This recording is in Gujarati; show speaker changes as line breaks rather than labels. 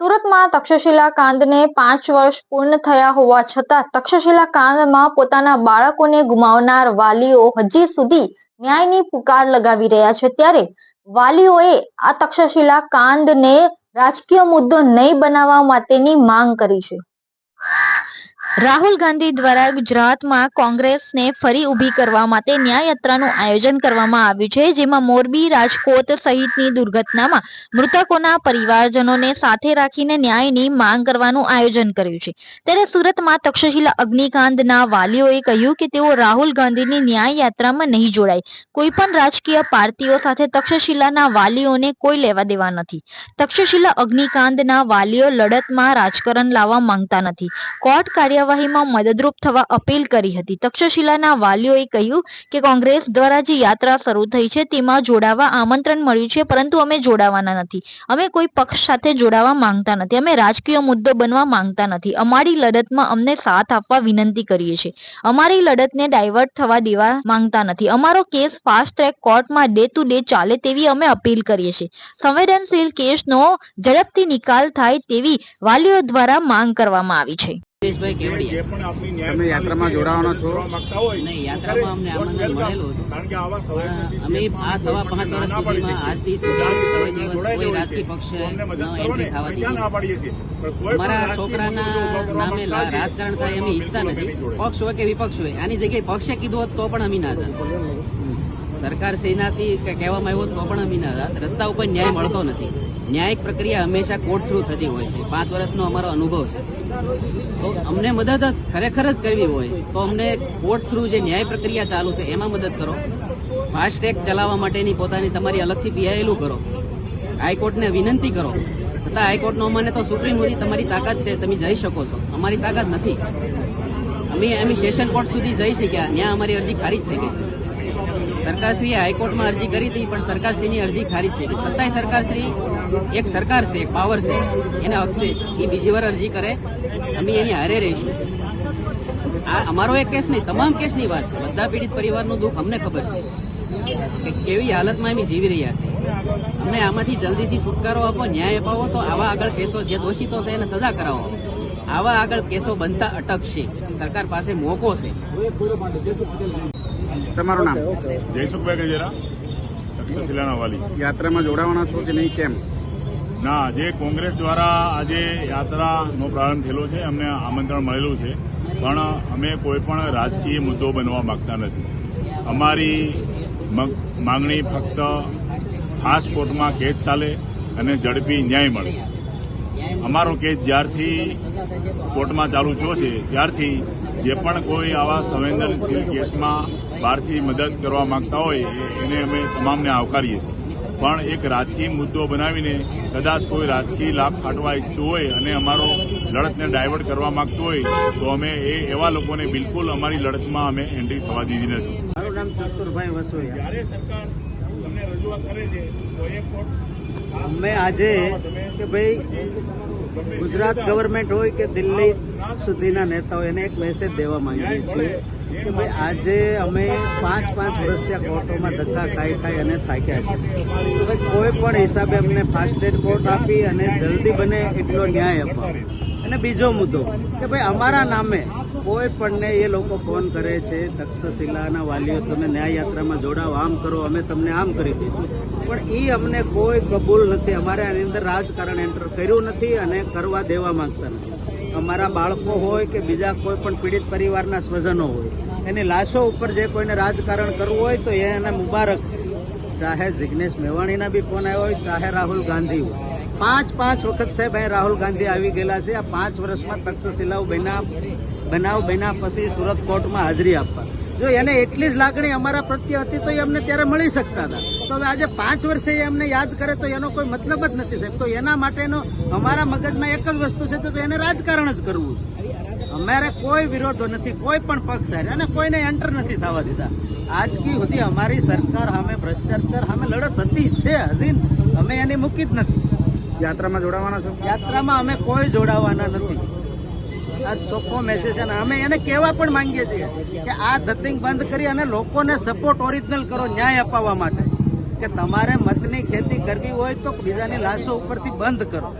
સુરતમાં તક્ષશિલા કાંડને પાંચ વર્ષ પૂર્ણ થયા હોવા છતાં તક્ષશિલા કાંડમાં પોતાના બાળકોને ગુમાવનાર વાલીઓ હજી સુધી ન્યાયની પુકાર લગાવી રહ્યા છે. ત્યારે વાલીઓએ આ તક્ષશિલા કાંડને રાજકીય મુદ્દો નહીં બનાવવા માટેની માંગ કરી છે. રાહુલ ગાંધી દ્વારા ગુજરાતમાં કોંગ્રેસને ફરી ઊભી કરવા માટે ન્યાયયાત્રાનું આયોજન કરવામાં આવ્યું છે, જેમાં મોરબી, રાજકોટ સહિતની દુર્ઘટનામાં મૃતકોના પરિવારજનોને સાથે રાખીને ન્યાયની માંગ કરવાનું આયોજન કર્યું છે. ત્યારે સુરતમાં તક્ષશિલા અગ્નિકાંડના વાલીઓએ કહ્યું કે તેઓ રાહુલ ગાંધીની ન્યાય યાત્રામાં નહીં જોડાય. કોઈ પણ રાજકીય પાર્ટીઓ સાથે તક્ષશિલાના વાલીઓને કોઈ લેવા દેવા નથી. તક્ષશિલા અગ્નિકાંડના વાલીઓ લડતમાં રાજકારણ લાવવા માંગતા નથી. કોર્ટ કાર્યવાહીમાં મદદરૂપ થવા અપીલ કરી હતી. તક્ષશિલાના વાલીઓએ કહ્યું કે કોંગ્રેસ દ્વારા જે યાત્રા શરૂ થઈ છે તેમાં જોડાવા આમંત્રણ મળ્યું છે, પરંતુ અમે જોડાવાના નથી. અમે કોઈ પક્ષ સાથે જોડાવા માંગતા નથી. અમે રાજકીય મુદ્દો બનવા માંગતા નથી. અમારી લડતમાં અમને સાથ આપવા વિનંતી કરીએ છીએ. અમારી લડતને ડાયવર્ટ થવા દેવા માંગતા નથી. અમારો કેસ ફાસ્ટ ટ્રેક કોર્ટમાં ડે ટુ ડે ચાલે તેવી અમે અપીલ કરીએ છીએ. સંવેદનશીલ કેસનો ઝડપથી નિકાલ થાય તેવી વાલીઓ દ્વારા માંગ કરવામાં આવી છે.
જે પણ આપની
તમે યાત્રામાં જોડાવાનો છો?
નહીં યાત્રામાં અમને આમંત્રણ મળેલું હતું.
કારણ કે આવા
અમે આ સવા પાંચ વર્ષ સુધીમાં આજથી સુધી કોઈ દિવસ કોઈ રાજકીય પક્ષે એન્ટ્રી થવા દીધી. મારા છોકરાના નામે રાજકારણ થાય અમે ઈચ્છતા નથી. પક્ષ હોય કે વિપક્ષ હોય આની જગ્યાએ પક્ષે કીધું હોત તો પણ અમે ના જાત સરકાર શ્રીનાથી કે કહેવામાં આવ્યું હોત તો પણ અમે ના જાત રસ્તા ઉપર ન્યાય મળતો નથી. ન્યાયિક પ્રક્રિયા હંમેશા કોર્ટ થ્રુ થતી હોય છે. પાંચ વર્ષનો અમારો અનુભવ છે. તો અમને મદદ ખરેખર જ કરવી હોય તો અમને કોર્ટ થ્રુ જે ન્યાય પ્રક્રિયા ચાલુ છે એમાં મદદ કરો. ફાસ્ટ ટ્રેક ચલાવવા માટેની પોતાની તમારી અલગથી પીઆઈએલું કરો. હાઈકોર્ટને વિનંતી કરો. છતાં હાઈકોર્ટનો અમાને તો સુપ્રીમ સુધી તમારી તાકાત છે, તમે જઈ શકો છો. અમારી તાકાત નથી. અમે અમે સેશન કોર્ટ સુધી જઈ શક્યા. ત્યાં અમારી અરજી ખારીજ થઈ ગઈ છે. સરકારશ્રીએ હાઈકોર્ટમાં અરજી કરી હતી, પણ સરકારશ્રીની અરજી ખારીજ થઈ ગઈ. સરકારશ્રી, એક સરકાર છે, પાવર છે, એને હકશે એ બીજી વાર અરજી કરે, અમે એની હારે રહીશું. આ અમારો એક કેસ નહીં, તમામ કેસની વાત છે. બધા પીડિત પરિવારનું દુઃખ અમને ખબર છે કે કેવી હાલતમાં એમ જીવી રહ્યા છે. અમને આમાંથી જલ્દીથી છુટકારો આપો, ન્યાય અપાવો, તો આવા આગળ કેસો જે દોષિતો છે, એને સજા કરાવો. આવા આગળ કેસો બનતા અટકશે. સરકાર પાસે મોકો છે.
તમારું નામ?
જયસુખભાઈ ગજેરા તક્ષશિલાના વાલી.
યાત્રામાં જોડાવાના છો કે નહીં કેમ?
ના જે કોંગ્રેસ દ્વારા આજે યાત્રાનો પ્રારંભ થયેલો છે અમને આમંત્રણ મળેલું છે. પણ અમે કોઈપણ રાજકીય મુદ્દો બનવા માંગતા નથી. અમારી માંગણી ફક્ત ખાસ કોર્ટમાં કેસ ચાલે અને ઝડપી ન્યાય મળે. અમારો કેસ જ્યારથી કોર્ટમાં ચાલુ થયો છે ત્યારથી જે પણ કોઈ આવા સંવેદનશીલ કેસમાં બહારથી મદદ કરવા માંગતા હોય એને અમે તમામને આવકારીએ છીએ. પણ એક રાજકીય મુદ્દો બનાવીને કદાચ કોઈ રાજકીય લાભ કાઢવા ઈચ્છતું હોય અને અમારો લડતને ડાયવર્ટ કરવા માંગતું હોય તો અમે એ એવા લોકોને બિલકુલ અમારી લડતમાં અમે એન્ટ્રી થવા દીધી નથી.
મારું નામ ચતુરભાઈ વસોયા.
સરકાર તમને રજૂઆત કરે છે તો એ
અમે આજે કે ભાઈ ગુજરાત ગવર્મેન્ટ હોય કે દિલ્હી સુધીના નેતાઓ એને એક મેસેજ દેવા માંગીએ છીએ. કે ભાઈ આજે અમે પાંચ પાંચ વર્ષ ત્યાં કોર્ટોમાં ધક્કા ખાઈ ખાઈ અને થાક્યા છે ભાઈ કોઈ પણ હિસાબે અમને ફાસ્ટ ટ્રેક કોર્ટ આપી અને જલ્દી બને એટલો ન્યાય અપાવો અને બીજો મુદ્દો કે ભાઈ અમારા નામે કોઈ પણને એ લોકો ફોન કરે છે, તક્ષશિલાના વાલીઓ, તમે ન્યાય યાત્રામાં જોડાઓ, આમ કરો, અમે તમને આમ કરી દઈશું. પણ એ અમને કોઈ કબૂલ નથી. અમારે આની અંદર રાજકારણ એન્ટર કર્યું નથી અને કરવા દેવા માંગતા નથી. અમારા બાળકો હોય કે બીજા કોઈ પણ પીડિત પરિવારના સ્વજનો હોય, એની લાશો ઉપર જે કોઈને રાજકારણ કરવું હોય તો એ એને મુબારક છે. ચાહે જિગ્નેશ મેવાણીના બી ફોન આવ્યો હોય, ચાહે રાહુલ ગાંધી હોય. પાંચ પાંચ વખત સાહેબ અહીં રાહુલ ગાંધી આવી ગયેલા છે. આ પાંચ વર્ષમાં તક્ષશિલાઓ બન્યા બનાવ બન્યા પછી સુરત કોર્ટમાં હાજરી આપવા. જો એને એટલી જ લાગણી અમારા પ્રત્યે હતી તો એ અમને ત્યારે મળી શકતા હતા. તો હવે આજે પાંચ વર્ષે એ અમને યાદ કરે તો એનો કોઈ મતલબ જ નથી સાહેબ. તો એના માટેનો અમારા મગજમાં એક જ વસ્તુ છે તો એને રાજકારણ જ કરવું છે. અમારે કોઈ વિરોધો નથી કોઈ પણ પક્ષ સાહેબ અને કોઈને એન્ટર નથી થવા દીધા. આજકી સુધી અમારી સરકાર સામે ભ્રષ્ટાચાર સામે લડત હતી છે હજી અમે એને મૂકી જ નથી. યાત્રામાં જોડાવાના છો? યાત્રામાં અમે કોઈ જોડાવાના નથી. આ ચોખ્ખો મેસેજ છે અને અમે એને કહેવા પણ માંગીએ છીએ કે આ ધતિંગ બંધ કરી અને લોકોને સપોર્ટ ઓરિજિનલ કરો, ન્યાય અપાવવા માટે. કે તમારે મતની ખેતી કરવી હોય તો બીજાની લાશો ઉપરથી બંધ કરો.